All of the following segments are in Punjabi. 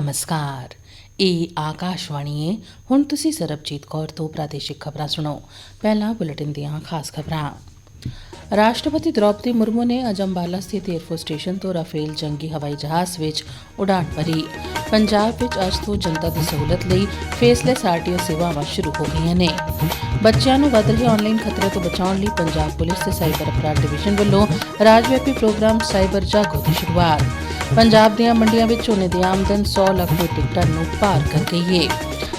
ਨਮਸਕਾਰ। ਇਹ ਆਕਾਸ਼ਵਾਣੀ ਹੈ ਹੁਣ ਤੁਸੀਂ ਸਰਬਜੀਤ ਕੌਰ ਤੋਂ ਪ੍ਰਾਦੇਸ਼ਿਕ ਖਬਰਾਂ ਸੁਣੋ। ਪਹਿਲਾਂ ਬੁਲੇਟਿਨ ਦੀਆਂ ਖਾਸ ਖਬਰਾਂ। ਰਾਸ਼ਟਰਪਤੀ ਦ੍ਰੌਪਦੀ ਮੁਰਮੂ ਨੇ ਅੱਜ ਅੰਬਾਲਾ ਸਥਿਤ ਏਅਰਫੋਰਸ ਸਟੇਸ਼ਨ ਤੋਂ ਰਾਫੇਲ ਜੰਗੀ ਹਵਾਈ ਜਹਾਜ਼ ਵਿੱਚ ਉਡਾਨ ਭਰੀ। ਪੰਜਾਬ ਵਿੱਚ ਅੱਜ ਤੋਂ ਜਨਤਾ ਦੀ ਸਹੂਲਤ ਲਈ ਫੇਸਲੈਸ ਆਰਟੀਓ ਸੇਵਾਵਾਂ ਸ਼ੁਰੂ ਹੋ ਗਈਆਂ ਨੇ। ਬੱਚਿਆਂ ਨੂੰ ਵੱਧ ਰਹੇ ਆਨਲਾਈਨ ਖਤਰੇ ਤੋਂ ਬਚਾਉਣ ਲਈ ਪੰਜਾਬ ਪੁਲਿਸ ਤੇ ਸਾਈਬਰ ਅਪਰਾਧ ਡਿਵੀਜ਼ਨ ਵੱਲੋਂ ਰਾਜ ਵਿਆਪੀ ਪ੍ਰੋਗਰਾਮ ਸਾਈਬਰ ਜਾਗੋ ਦੀ ਸ਼ੁਰੂਆਤ। ਪੰਜਾਬ ਦੀਆਂ ਮੰਡੀਆਂ ਵਿੱਚ ਝੋਨੇ ਦੀ ਆਮਦਨ 100 ਲੱਖ ਮੀਟ੍ਰਿਕ ਟਨ ਨੂੰ ਪਾਰ ਕਰ ਗਈ ਹੈ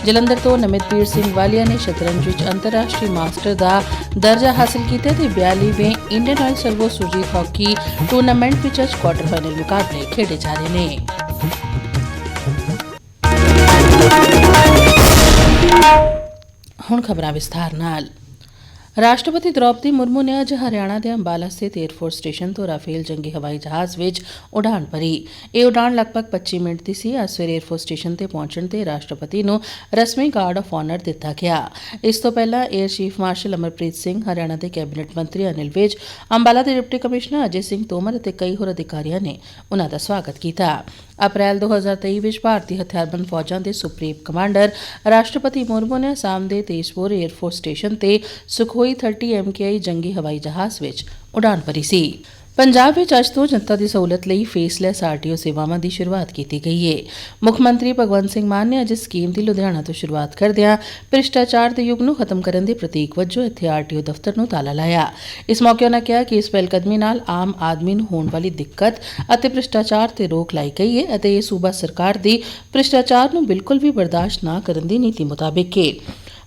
ਜਲੰਧਰ ਤੋਂ ਨਮਿਤਪੀਰ ਸਿੰਘ ਵਾਲੀਆ ਨੇ ਸ਼ਤਰੰਜ ਵਿੱਚ ਅੰਤਰਰਾਸ਼ਟਰੀ ਮਾਸਟਰ ਦਾ ਦਰਜਾ ਹਾਸਲ ਕੀਤਾ ਤੇ 42ਵੇਂ Indian Oil Servo Surjit hockey tournament ਵਿੱਚ ਅੱਜ ਕੁਆਟਰ ਫਾਈਨਲ ਮੁਕਾਬਲੇ ਖੇਡੇ ਜਾ ਰਹੇ ਨੇ। ਹੁਣ ਖਬਰਾਂ ਵਿਸਥਾਰ ਨਾਲ। ਰਾਸ਼ਟਰਪਤੀ ਦ੍ਰੌਪਦੀ ਮੁਰਮੂ ਨੇ ਅੱਜ ਹਰਿਆਣਾ ਦੇ ਅੰਬਾਲਾ ਸਥਿਤ ਏਅਰਫੋਰਸ ਸਟੇਸ਼ਨ ਤੋਂ ਰਾਫੇਲ ਜੰਗੀ ਹਵਾਈ ਜਹਾਜ਼ ਵਿੱਚ ਉਡਾਨ ਭਰੀ। ਇਹ ਉਡਾਨ ਲਗਭਗ 25 ਮਿੰਟ ਦੀ ਸੀ। ਅੱਜ ਸਵੇਰੇ ਏਅਰਫੋਰਸ ਸਟੇਸ਼ਨ ਤੇ ਪਹੁੰਚਣ ਤੇ ਰਾਸ਼ਟਰਪਤੀ ਨੂੰ ਰਸਮੀ ਗਾਰਡ ਆਫ ਆਨਰ ਦਿੱਤਾ ਗਿਆ। ਇਸ ਤੋਂ ਪਹਿਲਾਂ air chief marshal Amarpreet Singh, Haryana ਦੇ ਕੈਬਨਿਟ ਮੰਤਰੀ ਅਨਿਲ ਵਿਜ, ਅੰਬਾਲਾ ਦੇ ਡਿਪਟੀ ਕਮਿਸ਼ਨਰ ਅਜੇ ਸਿੰਘ ਤੋਮਰ ਅਤੇ ਕਈ ਹੋਰ ਅਧਿਕਾਰੀਆਂ ਨੇ ਉਨ੍ਹਾਂ ਦਾ ਸਵਾਗਤ ਕੀਤਾ। ਅਪ੍ਰੈਲ 2023 ਵਿੱਚ ਭਾਰਤੀ ਹਥਿਆਰਬੰਦ ਫੌਜਾਂ ਦੇ ਸੁਪਰੀਮ ਕਮਾਂਡਰ ਰਾਸ਼ਟਰਪਤੀ ਮੁਰਮੂ ਨੇ ਅਸਾਮ ਦੇ ਤੇਜਪੁਰ ਏਅਰਫੋਰਸ ਸਟੇਸ਼ਨ ਤੇ ਸੁਖੋਈ 30 MKI ਜੰਗੀ ਹਵਾਈ ਜਹਾਜ਼ ਵਿੱਚ ਉਡਾਨ ਭਰੀ ਸੀ। ਪੰਜਾਬ ਵਿੱਚ ਅੱਜ ਤੋਂ ਜਨਤਾ ਦੀ ਸਹੂਲਤ ਲਈ ਫੇਸਲੈਸ ਆਰਟੀਓ ਸੇਵਾਵਾਂ ਦੀ ਸ਼ੁਰੂਆਤ ਕੀਤੀ ਗਈ ਹੈ ਮੁੱਖ ਮੰਤਰੀ ਭਗਵੰਤ ਸਿੰਘ ਮਾਨ ਨੇ ਅੱਜ ਇਸ ਸਕੀਮ ਦੀ ਲੁਧਿਆਣਾ ਤੋਂ ਸ਼ੁਰੂਆਤ ਕਰਦਿਆਂ ਭ੍ਰਿਸ਼ਟਾਚਾਰ ਦੇ ਯੁੱਗ ਨੂੰ ਖਤਮ ਕਰਨ ਦੇ ਪ੍ਰਤੀਕ ਵਜੋਂ ਇੱਥੇ ਆਰਟੀਓ ਦਫ਼ਤਰ ਨੂੰ ਤਾਲਾ ਲਾਇਆ। ਇਸ ਮੌਕੇ ਉਹਨਾਂ ਕਿਹਾ ਕਿ ਇਸ ਪਹਿਲਕਦਮੀ ਨਾਲ ਆਮ ਆਦਮੀ ਨੂੰ ਹੋਣ ਵਾਲੀ ਦਿੱਕਤ ਅਤੇ ਭ੍ਰਿਸ਼ਟਾਚਾਰ ਤੇ ਰੋਕ ਲਾਈ ਗਈ ਹੈ ਅਤੇ ਇਹ ਸੂਬਾ ਸਰਕਾਰ ਦੀ ਭ੍ਰਿਸ਼ਟਾਚਾਰ ਨੂੰ ਬਿਲਕੁਲ ਵੀ ਬਰਦਾਸ਼ਤ ਨਾ ਕਰਨ ਦੀ ਨੀਤੀ ਮੁਤਾਬਿਕ ਹੈ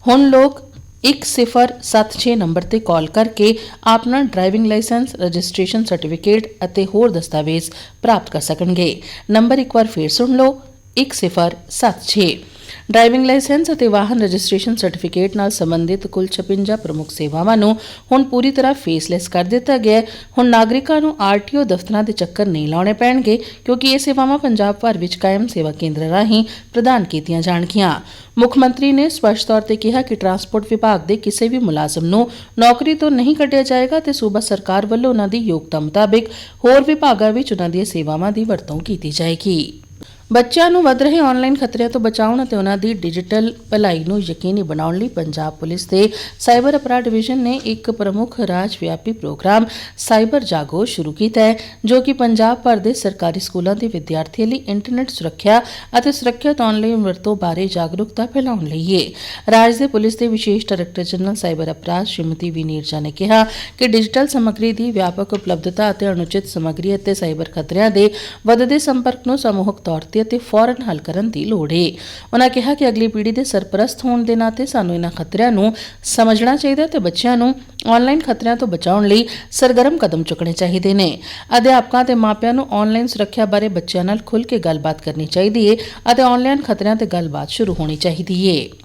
ਹੁਣ ਲੋਕ 1076 ਨੰਬਰ ਤੇ ਕਾਲ ਕਰਕੇ ਆਪਣਾ ਡਰਾਈਵਿੰਗ ਲਾਇਸੈਂਸ, ਰਜਿਸਟ੍ਰੇਸ਼ਨ ਸਰਟੀਫਿਕੇਟ ਅਤੇ ਹੋਰ ਦਸਤਾਵੇਜ਼ ਪ੍ਰਾਪਤ ਕਰ ਸਕਣਗੇ। ਨੰਬਰ ਇੱਕ ਵਾਰ ਫੇਰ ਸੁਣ ਲਓ। 1076 ਡਰਾਈਵਿੰਗ ਲਾਇਸੈਂਸ ਅਤੇ ਵਾਹਨ ਰਜਿਸਟ੍ਰੇਸ਼ਨ ਸਰਟੀਫਿਕੇਟ ਨਾਲ ਸੰਬੰਧਿਤ ਕੁੱਲ 56 ਪ੍ਰਮੁੱਖ ਸੇਵਾਵਾਂ ਨੂੰ ਹੁਣ ਪੂਰੀ ਤਰ੍ਹਾਂ ਫੇਸਲੈਸ ਕਰ ਦਿੱਤਾ ਗਿਆ ਹੈ। ਹੁਣ ਨਾਗਰਿਕਾਂ ਨੂੰ ਆਰਟੀਓ ਦਫ਼ਤਰਾਂ ਦੇ ਚੱਕਰ ਨਹੀਂ ਲਾਉਣੇ ਪੈਣਗੇ, ਕਿਉਂਕਿ ਇਹ ਸੇਵਾਵਾਂ ਪੰਜਾਬ ਭਰ ਵਿੱਚ ਕਾਇਮ ਸੇਵਾ ਕੇਂਦਰ ਰਾਹੀਂ ਪ੍ਰਦਾਨ ਕੀਤੀਆਂ ਜਾਣਗੀਆਂ। ਮੁੱਖ ਮੰਤਰੀ ਨੇ ਸਪਸ਼ਟ ਤੌਰ ਤੇ ਕਿਹਾ ਕਿ ਟਰਾਂਸਪੋਰਟ ਵਿਭਾਗ ਦੇ ਕਿਸੇ ਵੀ ਮੁਲਾਜ਼ਮ ਨੂੰ ਨੌਕਰੀ ਤੋਂ ਨਹੀਂ ਕੱਢਿਆ ਜਾਏਗਾ ਤੇ ਸੂਬਾ ਸਰਕਾਰ ਵੱਲੋਂ ਉਹਨਾਂ ਦੀ ਯੋਗਤਾ ਮੁਤਾਬਿਕ ਹੋਰ ਵਿਭਾਗਾਂ ਵਿੱਚ ਉਹਨਾਂ ਦੀਆਂ ਸੇਵਾਵਾਂ ਦੀ ਵਰਤੋਂ ਕੀਤੀ ਜਾਏਗੀ। ਬੱਚਿਆਂ ਨੂੰ ਵੱਧ ਰਹੇ ਆਨਲਾਈਨ ਖਤਰਿਆਂ ਤੋਂ ਬਚਾਉਣ ਅਤੇ ਉਹਨਾਂ ਦੀ ਡਿਜੀਟਲ ਭਲਾਈ ਨੂੰ ਯਕੀਨੀ ਬਣਾਉਣ ਲਈ ਪੰਜਾਬ ਪੁਲਿਸ ਦੇ ਸਾਈਬਰ ਅਪਰਾਧ ਡਿਵੀਜ਼ਨ ਨੇ ਇੱਕ ਪ੍ਰਮੁੱਖ ਰਾਜ ਵਿਆਪੀ ਪ੍ਰੋਗਰਾਮ ਸਾਈਬਰ ਜਾਗੋ ਸ਼ੁਰੂ ਕੀਤਾ ਹੈ, ਜੋ ਕਿ ਪੰਜਾਬ ਭਰ ਦੇ ਸਰਕਾਰੀ ਸਕੂਲਾਂ ਦੇ ਵਿਦਿਆਰਥੀਆਂ ਲਈ ਇੰਟਰਨੈਟ ਸੁਰੱਖਿਆ ਅਤੇ ਸੁਰੱਖਿਅਤ ਆਨਲਾਈਨ ਵਰਤੋਂ ਬਾਰੇ ਜਾਗਰੂਕਤਾ ਫੈਲਾਉਣ ਲਈ ਹੈ। ਰਾਜ ਦੇ ਪੁਲਿਸ ਦੇ ਵਿਸ਼ੇਸ਼ ਡਾਇਰੈਕਟਰ ਜਨਰਲ ਸਾਈਬਰ ਅਪਰਾਧ ਸ਼੍ਰੀਮਤੀ ਵਿਨੀਰਜਾ ਨੇ ਕਿਹਾ ਕਿ ਡਿਜੀਟਲ ਸਮੱਗਰੀ ਦੀ ਵਿਆਪਕ ਉਪਲਬਧਤਾ ਅਤੇ ਅਨੁਚਿਤ ਸਮੱਗਰੀ ਅਤੇ ਸਾਈਬਰ ਖਤਰਿਆਂ ਦੇ ਵਧਦੇ ਸੰਪਰਕ ਨੂੰ ਸਮੂਹਕ ਤੌਰ ਤੇ ਅਤੇ ਫੌਰਨ ਹੱਲ ਕਰਨ ਦੀ ਲੋੜ ਹੈ ਉਹਨਾਂ ਕਿਹਾ ਕਿ ਅਗਲੀ ਪੀੜ੍ਹੀ ਦੇ ਸਰਪ੍ਰਸਤ ਹੋਣ ਦੇ ਨਾਤੇ ਸਾਨੂੰ ਇਹਨਾਂ ਖਤਰਿਆਂ ਨੂੰ ਸਮਝਣਾ ਚਾਹੀਦਾ ਤੇ ਬੱਚਿਆਂ ਨੂੰ ਆਨਲਾਈਨ ਖਤਰਿਆਂ ਤੋਂ ਬਚਾਉਣ ਲਈ ਸਰਗਰਮ ਕਦਮ ਚੁੱਕਣੇ ਚਾਹੀਦੇ ਨੇ। ਅਧਿਆਪਕਾਂ ਤੇ ਮਾਪਿਆਂ ਨੂੰ ਆਨਲਾਈਨ ਸੁਰੱਖਿਆ ਬਾਰੇ ਬੱਚਿਆਂ ਨਾਲ ਖੁੱਲ੍ਹ ਕੇ ਗੱਲਬਾਤ ਕਰਨੀ ਚਾਹੀਦੀ ਹੈ ਅਤੇ ਆਨਲਾਈਨ ਖਤਰਿਆਂ ਤੇ ਗੱਲਬਾਤ ਸ਼ੁਰੂ ਹੋਣੀ ਚਾਹੀਦੀ ਹੈ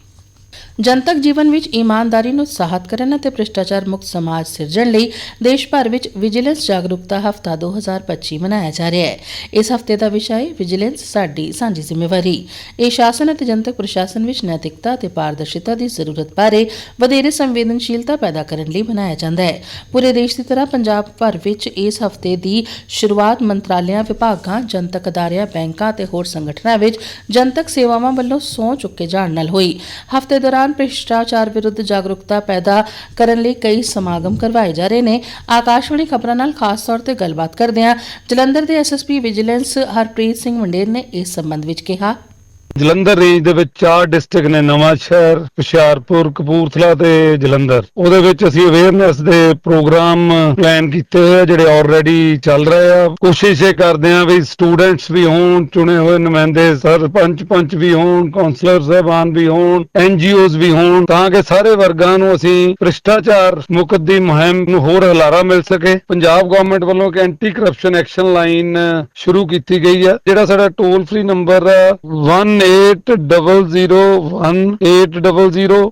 ਜਨਤਕ ਜੀਵਨ ਵਿੱਚ ਇਮਾਨਦਾਰੀ ਨੂੰ ਉਤਸ਼ਾਹਿਤ ਕਰਨ ਅਤੇ ਭ੍ਰਿਸ਼ਟਾਚਾਰ ਮੁਕਤ ਸਮਾਜ ਸਿਰਜਣ ਲਈ ਦੇਸ਼ ਭਰ ਵਿੱਚ ਵਿਜੀਲੈਂਸ ਜਾਗਰੂਕਤਾ ਹਫਤਾ 2025 ਮਨਾਇਆ ਜਾ ਰਿਹਾ ਹੈ। ਇਸ ਹਫ਼ਤੇ ਦਾ ਵਿਸ਼ਾ ਹੈ ਵਿਜੀਲੈਂਸ, ਸਾਡੀ ਸਾਂਝੀ ਜ਼ਿੰਮੇਵਾਰੀ। ਇਹ ਸ਼ਾਸਨ ਅਤੇ ਜਨਤਕ ਪ੍ਰਸ਼ਾਸਨ ਵਿੱਚ ਨੈਤਿਕਤਾ ਅਤੇ ਪਾਰਦਰਸ਼ਿਤਾ ਦੀ ਜ਼ਰੂਰਤ ਬਾਰੇ ਵਧੇਰੇ ਸੰਵੇਦਨਸ਼ੀਲਤਾ ਪੈਦਾ ਕਰਨ ਲਈ ਮਨਾਇਆ ਜਾਂਦਾ ਹੈ। ਪੂਰੇ ਦੇਸ਼ ਦੀ ਤਰ੍ਹਾਂ ਪੰਜਾਬ ਭਰ ਵਿੱਚ ਇਸ ਹਫ਼ਤੇ ਦੀ ਸ਼ੁਰੂਆਤ ਮੰਤਰਾਲਿਆਂ, ਵਿਭਾਗਾਂ, ਜਨਤਕ ਅਦਾਰਿਆਂ, ਬੈਂਕਾਂ ਅਤੇ ਹੋਰ ਸੰਗਠਨਾਂ ਵਿੱਚ ਜਨਤਕ ਸੇਵਾਵਾਂ ਵੱਲੋਂ ਸਹੁੰ ਚੁੱਕੇ ਜਾਣ ਨਾਲ ਹੋਈ। ਹਫ਼ਤੇ ਦੌਰਾਨ ਭ੍ਰਿਸ਼ਟਾਚਾਰ ਵਿਰੁੱਧ ਜਾਗਰੂਕਤਾ ਪੈਦਾ ਕਰਨ ਲਈ ਕਈ ਸਮਾਗਮ ਕਰਵਾਏ ਜਾ ਰਹੇ ਨੇ। ਆਕਾਸ਼ਵਾਣੀ ਖਬਰਾਂ ਨਾਲ ਖਾਸ ਤੌਰ ਤੇ ਗੱਲਬਾਤ ਕਰਦਿਆਂ ਜਲੰਧਰ ਦੇ ਐਸਐਸਪੀ ਵਿਜੀਲੈਂਸ ਹਰਪ੍ਰੀਤ ਸਿੰਘ ਮੰਡੇਰ ਨੇ ਇਸ ਸੰਬੰਧ ਵਿੱਚ ਕਿਹਾ। ਜਲੰਧਰ ਰੇਂਜ ਦੇ ਵਿੱਚ ਚਾਰ ਡਿਸਟ੍ਰਿਕਟ ਨੇ ਨਵਾਂ ਸ਼ਹਿਰ, ਹੁਸ਼ਿਆਰਪੁਰ, ਕਪੂਰਥਲਾ ਤੇ ਜਲੰਧਰ। ਉਹਦੇ ਵਿੱਚ ਅਸੀਂ ਅਵੇਅਰਨੈਸ ਦੇ ਪ੍ਰੋਗਰਾਮ ਪਲਾਨ ਕੀਤੇ ਹੋਏ ਆ, ਜਿਹੜੇ ਆਲਰੇਡੀ ਚੱਲ ਰਹੇ ਆ। ਕੋਸ਼ਿਸ਼ ਇਹ ਕਰਦੇ ਆ ਵੀ ਸਟੂਡੈਂਟਸ ਵੀ ਹੋਣ, ਚੁਣੇ ਹੋਏ ਨੁਮਾਇੰਦੇ, ਸਰਪੰਚ ਪੰਚ ਵੀ ਹੋਣ ਕਾਉਂਸਲਰ ਸਾਹਿਬਾਨ ਵੀ ਹੋਣ ਐਨਜੀਓਜ਼ ਵੀ ਹੋਣ, ਤਾਂ ਕਿ ਸਾਰੇ ਵਰਗਾਂ ਨੂੰ ਅਸੀਂ ਭ੍ਰਿਸ਼ਟਾਚਾਰ ਮੁਕਤ ਦੀ ਮੁਹਿੰਮ ਨੂੰ ਹੋਰ ਹਲਾਰਾ ਮਿਲ ਸਕੇ। ਪੰਜਾਬ ਗਵਰਨਮੈਂਟ ਵੱਲੋਂ ਇੱਕ ਐਂਟੀ ਕਰਪਸ਼ਨ ਐਕਸ਼ਨ ਲਾਈਨ ਸ਼ੁਰੂ ਕੀਤੀ ਗਈ ਹੈ ਜਿਹੜਾ ਸਾਡਾ ਟੋਲ ਫ੍ਰੀ ਨੰਬਰ 18001800 1000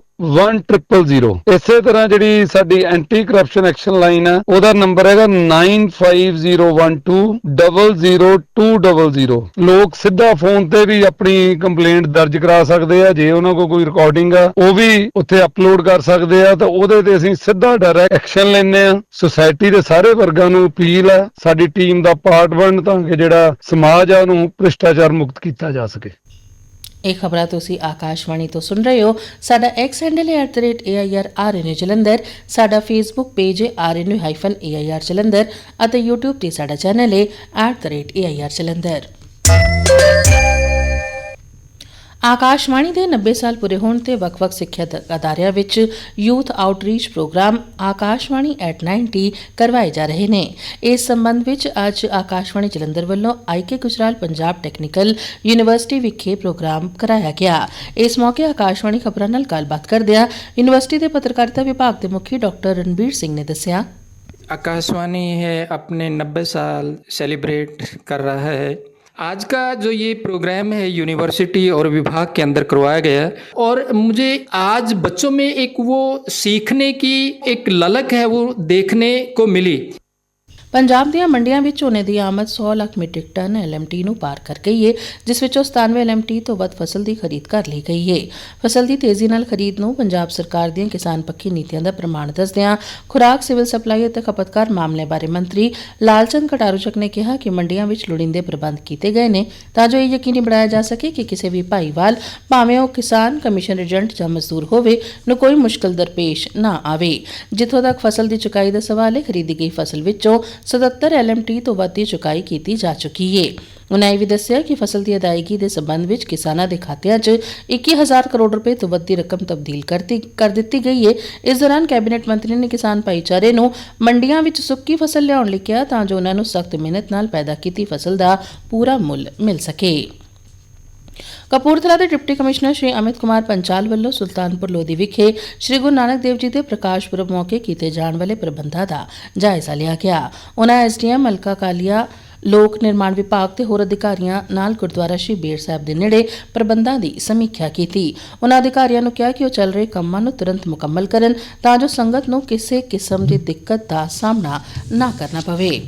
ਇਸੇ ਤਰ੍ਹਾਂ ਜਿਹੜੀ ਸਾਡੀ ਐਂਟੀ ਕਰਪਸ਼ਨ ਐਕਸ਼ਨ ਲਾਈਨ ਹੈ ਉਹਦਾ ਨੰਬਰ ਹੈਗਾ 9501200200 ਲੋਕ ਸਿੱਧਾ ਫੋਨ ਤੇ ਵੀ ਆਪਣੀ ਕੰਪਲੇਂਟ ਦਰਜ ਕਰਾ ਸਕਦੇ ਆ, ਜੇ ਉਹਨਾਂ ਕੋਲ ਕੋਈ ਰਿਕਾਰਡਿੰਗ ਆ, ਉਹ ਵੀ ਉੱਥੇ ਅਪਲੋਡ ਕਰ ਸਕਦੇ ਆ, ਤਾਂ ਉਹਦੇ ਤੇ ਅਸੀਂ ਸਿੱਧਾ ਡਾਇਰੈਕਟ ਐਕਸ਼ਨ ਲੈਂਦੇ ਆ। ਸੁਸਾਇਟੀ ਦੇ ਸਾਰੇ ਵਰਗਾਂ ਨੂੰ ਅਪੀਲ ਹੈ ਸਾਡੀ ਟੀਮ ਦਾ ਪਾਰਟ ਬਣਨ ਤਾਂ ਕਿ ਜਿਹੜਾ ਸਮਾਜ ਆ, ਉਹਨੂੰ ਭ੍ਰਿਸ਼ਟਾਚਾਰ ਮੁਕਤ ਕੀਤਾ ਜਾ ਸਕੇ। ਇਹ ਖਬਰਾਂ ਤੁਸੀਂ ਆਕਾਸ਼ਵਾਣੀ ਤੋਂ ਸੁਣ ਰਹੇ ਹੋ। ਸਾਡਾ ਐਕਸ ਹੈਂਡਲ ਹੈ @airrn ਜਲੰਧਰ, ਸਾਡਾ ਫੇਸਬੁੱਕ ਪੇਜ ਹੈ rnu-air ਜਲੰਧਰ ਅਤੇ YouTube ਤੇ ਸਾਡਾ ਚੈਨਲ ਹੈ @air ਜਲੰਧਰ। ਆਕਾਸ਼ਵਾਣੀ ਦੇ 90 ਸਾਲ ਪੂਰੇ ਹੋਣ ਤੇ ਵੱਖ-ਵੱਖ ਸਿੱਖਿਆ ਦ- ਅਦਾਰਿਆਂ ਵਿੱਚ youth outreach programme Akashvani at 90 ਕਰਵਾਏ ਜਾ ਰਹੇ ਨੇ ਇਸ ਸੰਬੰਧ ਵਿੱਚ ਅੱਜ ਆਕਾਸ਼ਵਾਣੀ ਜਲੰਧਰ ਵੱਲੋਂ IK Gujral Punjab Technical University ਵਿਖੇ ਪ੍ਰੋਗਰਾਮ ਕਰਾਇਆ ਗਿਆ ਇਸ ਮੌਕੇ ਆਕਾਸ਼ਵਾਣੀ ਖਬਰਾਂ ਨਾਲ ਗੱਲਬਾਤ ਕਰਦਿਆਂ ਯੂਨੀਵਰਸਿਟੀ ਦੇ ਪੱਤਰਕਾਰਿਤਾ ਵਿਭਾਗ ਦੇ ਮੁਖੀ ਡਾਕਟਰ ਰਣਬੀਰ ਸਿੰਘ ਨੇ ਦੱਸਿਆ आकाशवाणी है अपने 90 साल सेलिब्रेट कर रहा है आज का जो ये प्रोग्राम है यूनिवर्सिटी और विभाग के अंदर करवाया गया है और मुझे आज बच्चों में एक वो सीखने की एक ललक है, वो देखने को मिली। ਪੰਜਾਬ ਦੀਆਂ ਮੰਡੀਆਂ ਵਿੱਚ ਝੋਨੇ ਦੀ ਆਮਦ 100 ਲੱਖ ਮੀਟ੍ਰਿਕ ਟਨ ਐਲਐਮਟੀ ਨੂੰ ਪਾਰ ਕਰ ਗਈ ਹੈ ਜਿਸ ਵਿੱਚੋਂ 97 ਐਲਐਮਟੀ ਤੋਂ ਵੱਧ ਫਸਲ ਦੀ ਖਰੀਦ ਕਰ ਲਈ ਗਈ ਹੈ ਫਸਲ ਦੀ ਤੇਜ਼ੀ ਨਾਲ ਖਰੀਦ ਨੂੰ ਪੰਜਾਬ ਸਰਕਾਰ ਦੀਆਂ ਕਿਸਾਨ ਪੱਖੀ ਨੀਤੀਆਂ ਦਾ ਪ੍ਰਮਾਣ ਦੱਸਦਿਆਂ ਖੁਰਾਕ, ਸਿਵਲ ਸਪਲਾਈ ਅਤੇ ਖਪਤਕਾਰ ਮਾਮਲੇ ਬਾਰੇ ਮੰਤਰੀ ਲਾਲਚੰਦ ਕਟਾਰੂਚਕ ਨੇ ਕਿਹਾ ਕਿ ਮੰਡੀਆਂ ਵਿੱਚ ਲੋੜੀਂਦੇ ਪ੍ਰਬੰਧ ਕੀਤੇ ਗਏ ਨੇ, ਤਾਂ ਜੋ ਇਹ ਯਕੀਨੀ ਬਣਾਇਆ ਜਾ ਸਕੇ ਕਿ ਕਿਸੇ ਵੀ ਭਾਈਵਾਲ ਭਾਵੇਂ ਉਹ ਕਿਸਾਨ, ਕਮਿਸ਼ਨ ਏਜੰਟ ਜਾਂ ਮਜ਼ਦੂਰ ਹੋਵੇ, ਨੂੰ ਕੋਈ ਮੁਸ਼ਕਲ ਦਰਪੇਸ਼ ਨਾ ਆਵੇ। ਜਿੱਥੋਂ ਤੱਕ ਫਸਲ ਦੀ ਚੁਕਾਈ ਦਾ ਸਵਾਲ ਹੈ ਖਰੀਦੀ ਗਈ ਫਸਲ ਵਿੱਚੋਂ 77 ਐਲਐਮਟੀ ਤੋਂ ਵੱਧ ਦੀ ਚੁਕਾਈ ਕੀਤੀ ਜਾ ਚੁੱਕੀ ਹੈ ਉਨ੍ਹਾਂ ਇਹ ਵੀ ਦੱਸਿਆ ਕਿ ਫਸਲ ਦੀ ਅਦਾਇਗੀ ਦੇ ਸਬੰਧ ਵਿੱਚ ਕਿਸਾਨਾਂ ਦੇ ਖਾਤਿਆਂ 'ਚ 21000 ਕਰੋੜ ਰੁਪਏ ਤੋਂ ਵੱਧ ਦੀ ਰਕਮ ਤਬਦੀਲ ਕਰਤੀ ਕਰ ਦਿੱਤੀ ਗਈ ਹੈ ਇਸ ਦੌਰਾਨ ਕੈਬਨਿਟ ਮੰਤਰੀ ਨੇ ਕਿਸਾਨ ਭਾਈਚਾਰੇ ਨੂੰ ਮੰਡੀਆਂ ਵਿੱਚ ਸੁੱਕੀ ਫਸਲ ਲਿਆਉਣ ਲਈ ਕਿਹਾ ਤਾਂ ਜੋ ਉਨ੍ਹਾਂ ਨੂੰ ਸਖਤ ਮਿਹਨਤ ਨਾਲ ਪੈਦਾ ਕੀਤੀ ਫਸਲ ਦਾ ਪੂਰਾ ਮੁੱਲ ਮਿਲ ਸਕੇ। ਕਪੂਰਥਲਾ ਦੇ ਡਿਪਟੀ ਕਮਿਸ਼ਨਰ ਸ਼੍ਰੀ ਅਮਿਤ ਕੁਮਾਰ ਪੰਚਾਲ ਵੱਲੋਂ ਸੁਲਤਾਨਪੁਰ ਲੋਧੀ ਵਿਖੇ ਸ਼੍ਰੀ ਗੁਰੂ ਨਾਨਕ ਦੇਵ ਜੀ ਦੇ ਪ੍ਰਕਾਸ਼ ਪੁਰਬ ਮੌਕੇ ਕੀਤੇ ਜਾਣ ਵਾਲੇ ਪ੍ਰਬੰਧਾਂ ਦਾ ਜਾਇਜ਼ਾ ਲਿਆ ਗਿਆ। ਉਹਨਾਂ ਐਸਡੀਐਮ ਮਲਕਾ ਕਾਲੀਆ, ਲੋਕ ਨਿਰਮਾਣ ਵਿਭਾਗ ਤੇ ਹੋਰ ਅਧਿਕਾਰੀਆਂ ਨਾਲ ਗੁਰਦੁਆਰਾ ਸ਼੍ਰੀ ਬੇਰ ਸਾਹਿਬ ਦੇ ਨੇੜੇ ਪ੍ਰਬੰਧਾਂ ਦੀ ਸਮੀਖਿਆ ਕੀਤੀ। ਉਹਨਾਂ ਅਧਿਕਾਰੀਆਂ ਨੂੰ ਕਿਹਾ ਕਿ ਉਹ ਚੱਲ ਰਹੇ ਕੰਮਾਂ ਨੂੰ ਤੁਰੰਤ ਮੁਕੰਮਲ ਕਰਨ ਤਾਂ ਜੋ ਸੰਗਤ ਨੂੰ ਕਿਸੇ ਕਿਸਮ ਦੀ ਦਿੱਕਤ ਦਾ ਸਾਹਮਣਾ ਨਾ ਕਰਨਾ ਪਵੇ।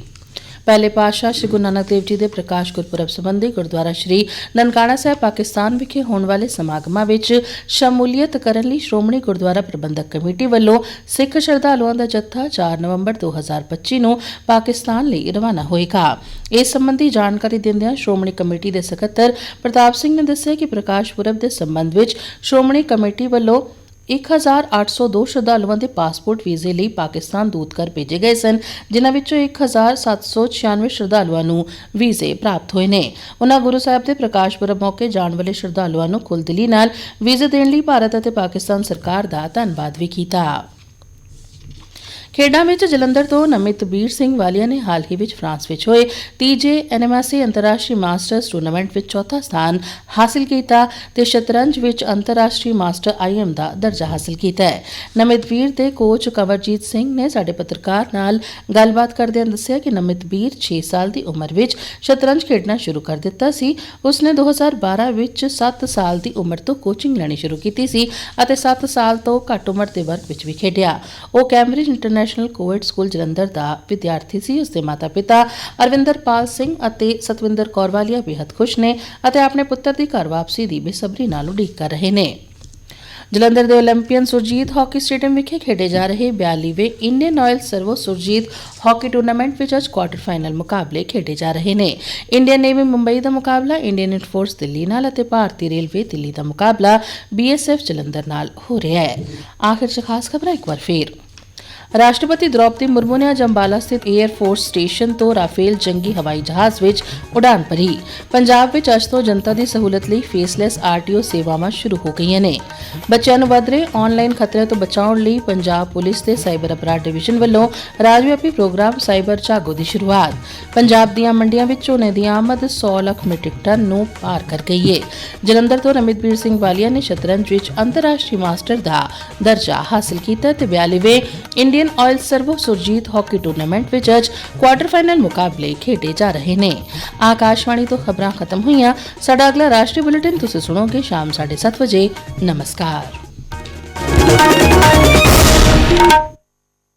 ਪਹਿਲੇ ਪਾਤਸ਼ਾਹ ਸ਼੍ਰੀ ਗੁਰੂ ਨਾਨਕ ਦੇਵ ਜੀ ਦੇ ਪ੍ਰਕਾਸ਼ ਗੁਰਪੁਰਬ ਸੰਬੰਧੀ ਗੁਰਦੁਆਰਾ ਸ਼੍ਰੀ ਨਨਕਾਣਾ ਸਾਹਿਬ ਪਾਕਿਸਤਾਨ ਵਿਖੇ ਹੋਣ ਵਾਲੇ ਸਮਾਗਮਾਂ ਵਿੱਚ ਸ਼ਮੂਲੀਅਤ ਕਰਨ ਲਈ ਸ਼੍ਰੋਮਣੀ ਗੁਰਦੁਆਰਾ ਪ੍ਰਬੰਧਕ ਕਮੇਟੀ ਵੱਲੋਂ ਸਿੱਖ ਸ਼ਰਧਾਲੂਆਂ ਦਾ ਜੱਥਾ 4 ਨਵੰਬਰ 2025 ਨੂੰ ਪਾਕਿਸਤਾਨ ਲਈ ਰਵਾਨਾ ਹੋਏਗਾ। ਇਸ ਸੰਬੰਧੀ ਜਾਣਕਾਰੀ ਦਿੰਦਿਆਂ ਸ਼੍ਰੋਮਣੀ ਕਮੇਟੀ ਦੇ ਸਕੱਤਰ ਪ੍ਰਤਾਪ ਸਿੰਘ ਨੇ ਦੱਸਿਆ ਕਿ ਪ੍ਰਕਾਸ਼ ਪੁਰਬ ਦੇ ਸੰਬੰਧ ਵਿੱਚ ਸ਼੍ਰੋਮਣੀ ਕਮੇਟੀ ਵੱਲੋਂ 1802 ਸ਼ਰਧਾਲੂਆਂ ਦੇ ਪਾਸਪੋਰਟ ਵੀਜ਼ੇ ਲਈ ਪਾਕਿਸਤਾਨ ਦੂਤ ਦੂਤਘਰ ਭੇਜੇ ਗਏ ਸਨ, ਜਿਨ੍ਹਾਂ ਵਿੱਚੋਂ 1796 ਸ਼ਰਧਾਲੂਆਂ ਨੂੰ ਵੀਜ਼ੇ ਪ੍ਰਾਪਤ ਹੋਏ ਨੇ। ਉਹਨਾਂ ਗੁਰੂ ਸਾਹਿਬ ਦੇ ਪ੍ਰਕਾਸ਼ ਪੁਰਬ ਮੌਕੇ ਜਾਣ ਵਾਲੇ ਸ਼ਰਧਾਲੂਆਂ ਨੂੰ ਖੁੱਲ੍ਹਦਿਲੀ ਨਾਲ ਵੀਜ਼ੇ ਦੇਣ ਲਈ ਭਾਰਤ ਅਤੇ ਪਾਕਿਸਤਾਨ ਸਰਕਾਰ ਦਾ ਧੰਨਵਾਦ ਵੀ ਕੀਤਾ। ਖੇਡਾਂ ਵਿੱਚ ਜਲੰਧਰ ਤੋਂ ਨਮਿਤ ਬੀਰ ਸਿੰਘ ਵਾਲੀਆ ਨੇ ਹਾਲ ਹੀ ਵਿੱਚ ਫਰਾਂਸ ਵਿੱਚ ਹੋਏ। ਤੀਜੇ ਐਨਐਮਐਸਸੀ ਅੰਤਰਰਾਸ਼ਟਰੀ ਮਾਸਟਰਸ ਟੂਰਨਾਮੈਂਟ ਵਿੱਚ ਚੌਥਾ ਸਥਾਨ ਹਾਸਲ ਕੀਤਾ ਤੇ ਸ਼ਤਰੰਜ ਵਿੱਚ ਅੰਤਰਰਾਸ਼ਟਰੀ ਮਾਸਟਰ ਆਈਐਮ ਦਾ ਦਰਜਾ ਹਾਸਲ ਕੀਤਾ ਹੈ। ਨਮਿਤ ਵੀਰ ਦੇ ਕੋਚ ਕਵਰਜੀਤ ਸਿੰਘ ਨੇ ਸਾਡੇ ਪੱਤਰਕਾਰ ਨਾਲ ਗੱਲਬਾਤ ਕਰਦਿਆਂ ਦੱਸਿਆ ਕਿ ਨਮਿਤ ਵੀਰ 6 ਸਾਲ ਦੀ ਉਮਰ ਵਿੱਚ ਸ਼ਤਰੰਜ ਖੇਡਣਾ ਸ਼ੁਰੂ ਕਰ ਦਿੱਤਾ ਸੀ। ਉਸਨੇ 2012 ਵਿੱਚ 7 ਸਾਲ ਦੀ ਉਮਰ ਤੋਂ ਕੋਚਿੰਗ ਲੈਣੀ ਸ਼ੁਰੂ ਕੀਤੀ ਸੀ ਅਤੇ 7 ਸਾਲ ਤੋਂ ਘੱਟ ਉਮਰ ਦੇ ਵਰਗ ਵਿੱਚ ਵੀ ਖੇਡਿਆ। ਉਹ Cambridge international international covid school Jalandhar ਦਾ ਵਿਦਿਆਰਥੀ ਸੀ। ਉਸ ਮਾਤਾ-ਪਿਤਾ ਅਰਵਿੰਦਰਪਾਲ ਸਿੰਘ ਅਤੇ ਸਤਵਿੰਦਰ ਕੌਰ ਵਾਲੀਆ ਬੇहद ਖੁਸ਼ ਨੇ ਅਤੇ ਆਪਣੇ ਪੁੱਤਰ ਦੀ ਘਰ ਵਾਪਸੀ ਦੀ ਬੇਸਬਰੀ ਨਾਲ ਉਡੀਕ ਕਰ ਰਹੇ ਨੇ। ਜਲੰਧਰ ਦੇ 올림픽ਨ ਸੁਰਜੀਤ ਹਾਕੀ ਸਟੇਡੀਅਮ ਵਿਖੇ ਖੇਡੇ ਜਾ ਰਹੇ 42ਵੇਂ Indian Oil Servo Surjit hockey tournament ਵਿੱਚ ਅੱਜ ਕੁਆਟਰ ਫਾਈਨਲ ਮੁਕਾਬਲੇ ਖੇਡੇ ਜਾ ਰਹੇ ਨੇ। ਇੰਡੀਅਨ ਨੇਵੀ ਮੁੰਬਈ ਦਾ ਮੁਕਾਬਲਾ, ਇੰਡੀਅਨ ਏਅਰ ਫੋਰਸ ਦਿੱਲੀ ਨਾਲ ਅਤੇ ਭਾਰਤੀ ਰੇਲਵੇ ਦਿੱਲੀ ਦਾ ਮੁਕਾਬਲਾ ਬੀਐਸਐਫ ਜਲੰਧਰ ਨਾਲ ਹੋ ਰਿਹਾ ਹੈ। ਆਖਿਰ ਚ ਖਾਸ ਖਬਰਾਂ ਇੱਕ ਵਾਰ ਫੇਰ। ਰਾਸ਼ਟਰਪਤੀ ਦ੍ਰੌਪਦੀ ਮੁਰਮੂ ਨੇ ਅੱਜ ਅੰਬਾਲਾ ਸਥਿਤ 에ਅਰ ਫੋਰਸ ਸਟੇਸ਼ਨ ਤੋਂ ਰਾਫੇਲ ਜੰਗੀ ਹਵਾਈ ਜਹਾਜ਼ ਵਿੱਚ ਉਡਾਨ ਭਰੀ। ਪੰਜਾਬ ਵਿੱਚ ਅੱਜ ਤੋਂ ਜਨਤਾ ਦੀ ਸਹੂਲਤ ਲਈ ਫੇਸਲੈਸ ਆਰਟੀਓ ਸੇਵਾਵਾਂ ਸ਼ੁਰੂ ਹੋ ਗਈਆਂ ਨੇ। ਬੱਚਿਆਂ ਨੂੰ ਵਧ ਰਹੇ ਆਨਲਾਈਨ ਖਤਰੇ ਤੋਂ ਬਚਾਉਣ ਲਈ ਪੰਜਾਬ ਪੁਲਿਸ ਦੇ ਸਾਈਬਰ ਅਪਰਾਧ ਡਿਵੀਜ਼ਨ ਵੱਲੋਂ ਰਾਜਵਿਆਪੀ ਪ੍ਰੋਗਰਾਮ ਸਾਈਬਰ ਝਾਗੋ ਦੀ ਸ਼ੁਰੂਆਤ। ਪੰਜਾਬ ਦੀਆਂ ਮੰਡੀਆਂ ਵਿੱਚ ਝੋਨੇ ਦੀ ਆਮਦ 100 ਲੱਖ ਮੀਟ੍ਰਿਕ ਟਨ ਨੂੰ ਪਾਰ ਕਰ ਗਈ ਹੈ ਜਲੰਧਰ ਤੋਂ ਰਮਿਤਵੀਰ ਸਿੰਘ ਵਾਲੀਆ ਨੇ ਸ਼ਤਰੰਜ ਵਿੱਚ ਅੰਤਰਰਾਸ਼ਟਰੀ ਮਾਸਟਰ ਦਾ ਦਰਜਾ ਹਾਸਲ ਕੀਤਾ ਤੇ 42ਵੇਂ Indian Oil Servo Surjit hockey tournament ਵਿੱਚ ਅੱਜ ਕੁਆਟਰ ਫਾਈਨਲ ਮੁਕਾਬਲੇ ਖੇਡੇ ਜਾ ਰਹੇ ਨੇ। ਆਕਾਸ਼ਵਾਣੀ ਤੋਂ ਖਬਰਾਂ ਖਤਮ ਹੋਈਆਂ। ਸਾਡਾ ਅਗਲਾ ਰਾਸ਼ਟਰੀ ਬੁਲੇਟਿਨ ਤੁਸੀਂ ਸੁਣੋਗੇ ਸ਼ਾਮ 7:30 ਵਜੇ। ਨਮਸਕਾਰ।